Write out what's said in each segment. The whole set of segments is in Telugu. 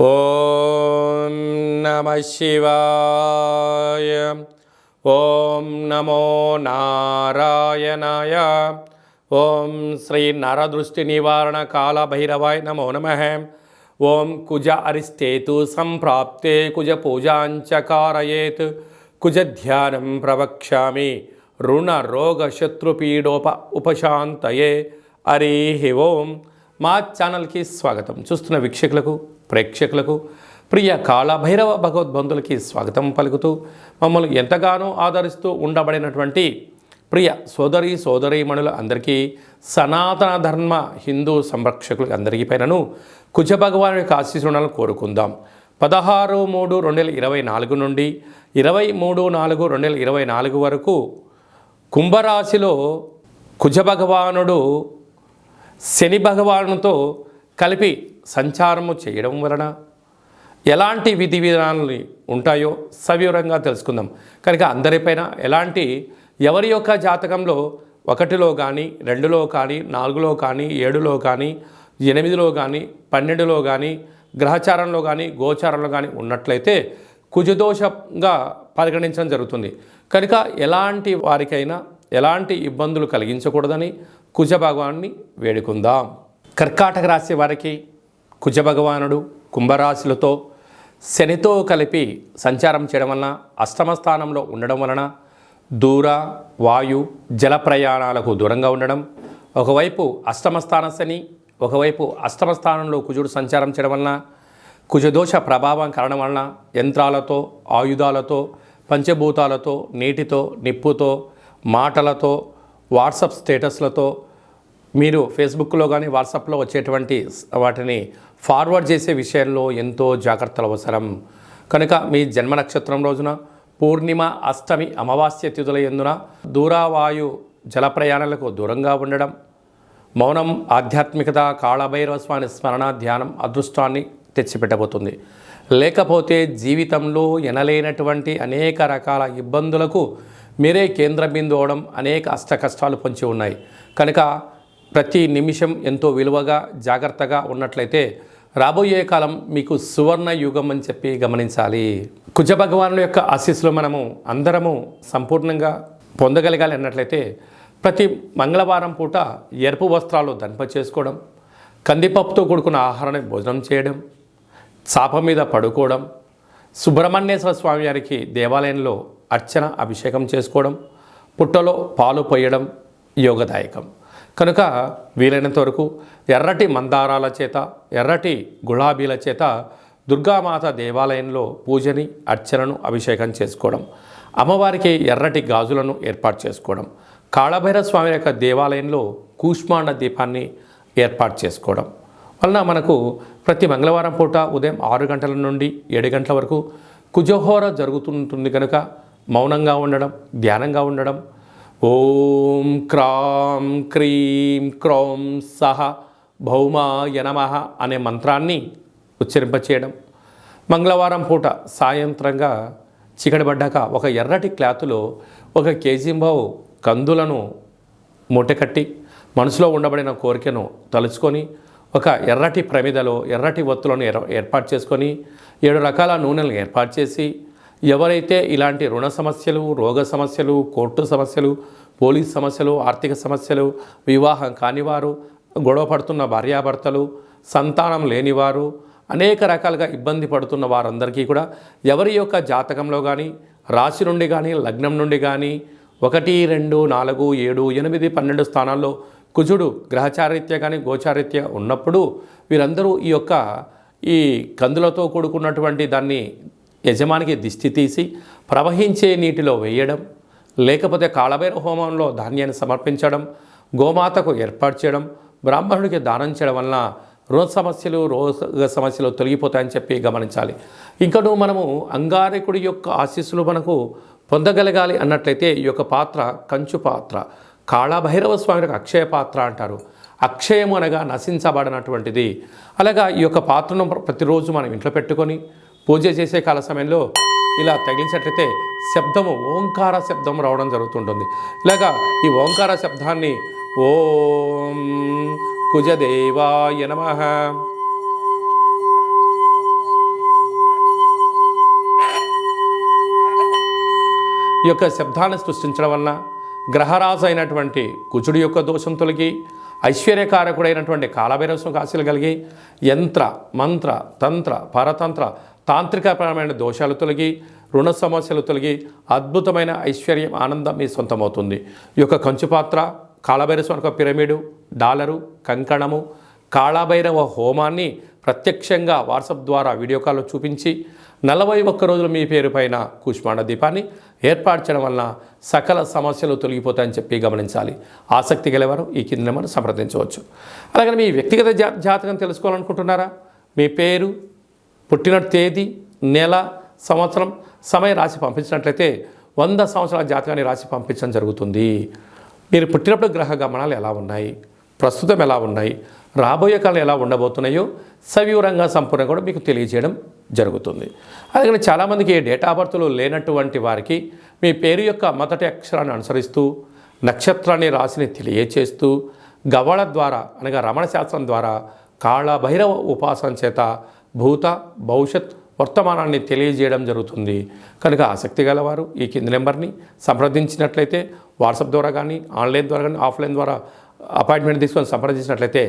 ఓం నమ శివాయ. ఓం నమో నారాయణాయ. ఓం శ్రీ నరదృష్టి నివారణ కాళభైరవాయ నమో నమ. ఓం కుజ అరిష్టేతు సంప్రాప్తే కుజ పూజాంచకారయేత్. కుజ ధ్యానం ప్రవక్ష్యామి. రుణ రోగ శత్రుపీడోప ఉపశాంతయే. హరి ఓం. మా ఛానల్కి స్వాగతం. చూస్తున్న వీక్షకులకు ప్రేక్షకులకు ప్రియ కాళభైరవ భగవద్బంధులకి స్వాగతం పలుకుతూ మమ్మల్ని ఎంతగానో ఆదరిస్తూ ఉండబడినటువంటి ప్రియ సోదరి సోదరీమణుల అందరికీ సనాతన ధర్మ హిందూ సంరక్షకులకి అందరికీ పైనను కుజ భగవాన్ యొక్క ఆశీస్సులను కోరుకుందాం. పదహారు మూడు రెండు వేల ఇరవై నాలుగు నుండి ఇరవై మూడు నాలుగు రెండు వేల ఇరవై నాలుగు వరకు కుంభరాశిలో కుజ భగవానుడు శని భగవానుతో కలిపి సంచారము చేయడం వలన ఎలాంటి విధి విధానాలు ఉంటాయో సవివరంగా తెలుసుకుందాం. కనుక అందరిపైన ఎలాంటి ఎవరి యొక్క జాతకంలో ఒకటిలో కానీ రెండులో కానీ నాలుగులో కానీ ఏడులో కానీ ఎనిమిదిలో కానీ పన్నెండులో కానీ గ్రహచారంలో కానీ గోచారంలో కానీ ఉన్నట్లయితే కుజదోషంగా పరిగణించడం జరుగుతుంది. కనుక ఎలాంటి వారికైనా ఎలాంటి ఇబ్బందులు కలిగించకూడదని కుజ భగవాన్ని వేడుకుందాం. కర్కాటక రాశి వారికి కుజ భగవానుడు కుంభరాశులతో శనితో కలిపి సంచారం చేయడం వలన అష్టమ స్థానంలో ఉండడం వలన దూర వాయు జల ప్రయాణాలకు దూరంగా ఉండడం ఒకవైపు అష్టమ స్థాన శని ఒకవైపు అష్టమ స్థానంలో కుజుడు సంచారం చేయడం వలన కుజదోష ప్రభావం కారణం వలన యంత్రాలతో ఆయుధాలతో పంచభూతాలతో నీటితో నిప్పుతో మాటలతో వాట్సప్ స్టేటస్లతో మీరు ఫేస్బుక్లో కానీ వాట్సాప్లో వచ్చేటువంటి వాటిని ఫార్వర్డ్ చేసే విషయంలో ఎంతో జాగ్రత్తలు అవసరం. కనుక మీ జన్మ నక్షత్రం రోజున పూర్ణిమ అష్టమి అమావాస్య తిథుల ఎందున దూరావాయు జల ప్రయాణాలకు దూరంగా ఉండడం మౌనం ఆధ్యాత్మికత కాళభైరవ స్వామి స్మరణ ధ్యానం అదృష్టాన్ని తెచ్చిపెట్టబోతుంది. లేకపోతే జీవితంలో ఎనలేనటువంటి అనేక రకాల ఇబ్బందులకు మీరే కేంద్ర బిందు అవడం అనేక అష్ట కష్టాలు పొంచి ఉన్నాయి. కనుక ప్రతి నిమిషం ఎంతో విలువగా జాగ్రత్తగా ఉన్నట్లయితే రాబోయే కాలం మీకు సువర్ణ యుగం అని చెప్పి గమనించాలి. కుజ భగవానుల యొక్క ఆశీస్సులు మనము అందరము సంపూర్ణంగా పొందగలగాలి అన్నట్లయితే ప్రతి మంగళవారం పూట ఎరుపు వస్త్రాలు దంప చేసుకోవడం కందిపప్పుతో కూడుకున్న ఆహారాన్ని భోజనం చేయడం చాప మీద పడుకోవడం సుబ్రహ్మణ్యేశ్వర స్వామి వారికి దేవాలయంలో అర్చన అభిషేకం చేసుకోవడం పుట్టలో పాలు పోయడం యోగదాయకం. కనుక వీలైనంత వరకు ఎర్రటి మందారాల చేత ఎర్రటి గులాబీల చేత దుర్గామాత దేవాలయంలో పూజని అర్చనను అభిషేకం చేసుకోవడం అమ్మవారికి ఎర్రటి గాజులను ఏర్పాటు చేసుకోవడం కాళభైరవ స్వామి యొక్క దేవాలయంలో కూష్మాండ దీపాన్ని ఏర్పాటు చేసుకోవడం. వలన మనకు ప్రతి మంగళవారం పూట ఉదయం ఆరు గంటల నుండి ఏడు గంటల వరకు కుజహోర జరుగుతుంటుంది కనుక మౌనంగా ఉండడం ధ్యానంగా ఉండడం ఓం క్రాం క్రీం క్రౌం సహ భౌమాయ నమ అనే మంత్రాన్ని ఉచ్చరింపచేయడం. మంగళవారం పూట సాయంత్రంగా చికడబడ్డాక ఒక ఎర్రటి క్లాతులో ఒక కేజీంబావు కందులను మూటకట్టి మనసులో ఉండబడిన కోరికను తలుచుకొని ఒక ఎర్రటి ప్రమిదలో ఎర్రటి ఒత్తులను ఏర్పాటు చేసుకొని ఏడు రకాల నూనెలను ఏర్పాటు చేసి ఎవరైతే ఇలాంటి రుణ సమస్యలు రోగ సమస్యలు కోర్టు సమస్యలు పోలీస్ సమస్యలు ఆర్థిక సమస్యలు వివాహం కానివారు గొడవ పడుతున్న భార్యాభర్తలు సంతానం లేనివారు అనేక రకాలుగా ఇబ్బంది పడుతున్న వారందరికీ కూడా ఎవరి యొక్క జాతకంలో కానీ రాశి నుండి కానీ లగ్నం నుండి కానీ ఒకటి రెండు నాలుగు ఏడు ఎనిమిది పన్నెండు స్థానాల్లో కుజుడు గ్రహచారిత్య కానీ గోచారిత్య ఉన్నప్పుడు వీరందరూ ఈ యొక్క ఈ కందులతో కూడుకున్నటువంటి దాన్ని యజమానికి దిష్టి తీసి ప్రవహించే నీటిలో వేయడం లేకపోతే కాళభైర హోమంలో ధాన్యాన్ని సమర్పించడం గోమాతకు ఏర్పాటు చేయడం బ్రాహ్మణుడికి దానం చేయడం వలన రుణ సమస్యలు రోగ సమస్యలు తొలగిపోతాయని చెప్పి గమనించాలి. ఇంకను మనము అంగారకుడి యొక్క ఆశీస్సులు మనకు పొందగలగాలి అన్నట్లయితే ఈ యొక్క పాత్ర కంచు పాత్ర. కాళభైరవ స్వామి యొక్క అక్షయ పాత్ర అంటారు. అక్షయము అనగా నశించబడినటువంటిది. అలాగా ఈ యొక్క పాత్రను ప్రతిరోజు మనం ఇంట్లో పెట్టుకొని పూజ చేసే కాల సమయంలో ఇలా తగిలించినట్లయితే శబ్దము ఓంకార శబ్దం రావడం జరుగుతుంటుంది. ఇలాగా ఈ ఓంకార శబ్దాన్ని ఓం కుజదేవాయ నమ. ఈ యొక్క శబ్దాన్ని సృష్టించడం వలన గ్రహరాజు అయినటువంటి కుజుడి యొక్క దోషం తొలగి ఐశ్వర్యకారకుడైనటువంటి కాలభైరవసం కాశీలు కలిగి యంత్ర మంత్ర తంత్ర పరతంత్ర తాంత్రికపరమైన దోషాలు తొలగి రుణ సమస్యలు తొలగి అద్భుతమైన ఐశ్వర్యం ఆనందం మీ సొంతమవుతుంది. ఈ యొక్క కంచుపాత్ర కాళభైరవ యొక్క పిరమిడు డాలరు కంకణము కాళభైరవ హోమాన్ని ప్రత్యక్షంగా వాట్సాప్ ద్వారా వీడియో కాల్లో చూపించి నలభై ఒక్క రోజులు మీ పేరు పైన కూష్మాండ దీపాన్ని ఏర్పాటు చేయడం వలన సకల సమస్యలు తొలగిపోతాయని చెప్పి గమనించాలి. ఆసక్తి గలవారు ఈ కింద మనం సంప్రదించవచ్చు. అలాగే మీ వ్యక్తిగత జా జాతకం తెలుసుకోవాలనుకుంటున్నారా? మీ పేరు పుట్టిన తేదీ నెల సంవత్సరం సమయం రాసి పంపించినట్లయితే వంద సంవత్సరాల జాతకాన్ని రాసి పంపించడం జరుగుతుంది. మీరు పుట్టినప్పుడు గ్రహ గమనాలు ఎలా ఉన్నాయి? ప్రస్తుతం ఎలా ఉన్నాయి? రాబోయే కాలం ఎలా ఉండబోతున్నాయో సవివరంగా సంపూర్ణంగా కూడా మీకు తెలియజేయడం జరుగుతుంది. అలాగే చాలామందికి డేట్ ఆఫ్ లేనటువంటి వారికి మీ పేరు యొక్క మొదటి అక్షరాన్ని అనుసరిస్తూ నక్షత్రాన్ని రాశిని తెలియచేస్తూ గవళ ద్వారా అనగా రమణ శాస్త్రం ద్వారా కాళభైరవ ఉపాసన చేత భూత భవిష్యత్ వర్తమానాన్ని తెలియజేయడం జరుగుతుంది. కనుక ఆసక్తి గలవారు ఈ కింది నెంబర్ని సంప్రదించినట్లయితే వాట్సాప్ ద్వారా కానీ ఆన్లైన్ ద్వారా కానీ ఆఫ్లైన్ ద్వారా అపాయింట్మెంట్ తీసుకొని సంప్రదించినట్లయితే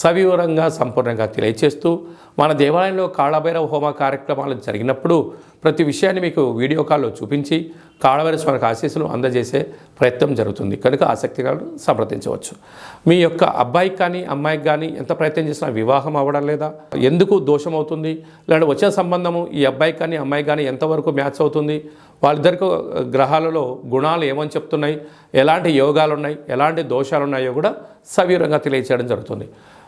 సవివరంగా సంపూర్ణంగా తెలియచేస్తూ మన దేవాలయంలో కాళభైరవ హోమ కార్యక్రమాలు జరిగినప్పుడు ప్రతి విషయాన్ని మీకు వీడియో కాల్లో చూపించి కాళభైరవ స్వామికి ఆశీస్సులు అందజేసే ప్రయత్నం జరుగుతుంది. కనుక ఆసక్తి సంప్రదించవచ్చు. మీ యొక్క అబ్బాయికి కానీ అమ్మాయికి కానీ ఎంత ప్రయత్నం చేసినా వివాహం అవ్వడం లేదా? ఎందుకు దోషం అవుతుంది? లేదంటే వచ్చిన సంబంధము ఈ అబ్బాయికి కానీ అమ్మాయికి కానీ ఎంతవరకు మ్యాచ్ అవుతుంది? వాళ్ళిద్దరికి గ్రహాలలో గుణాలు ఏమని చెప్తున్నాయి? ఎలాంటి యోగాలు ఉన్నాయి ఎలాంటి దోషాలు ఉన్నాయో కూడా సవివరంగా తెలియచేయడం జరుగుతుంది.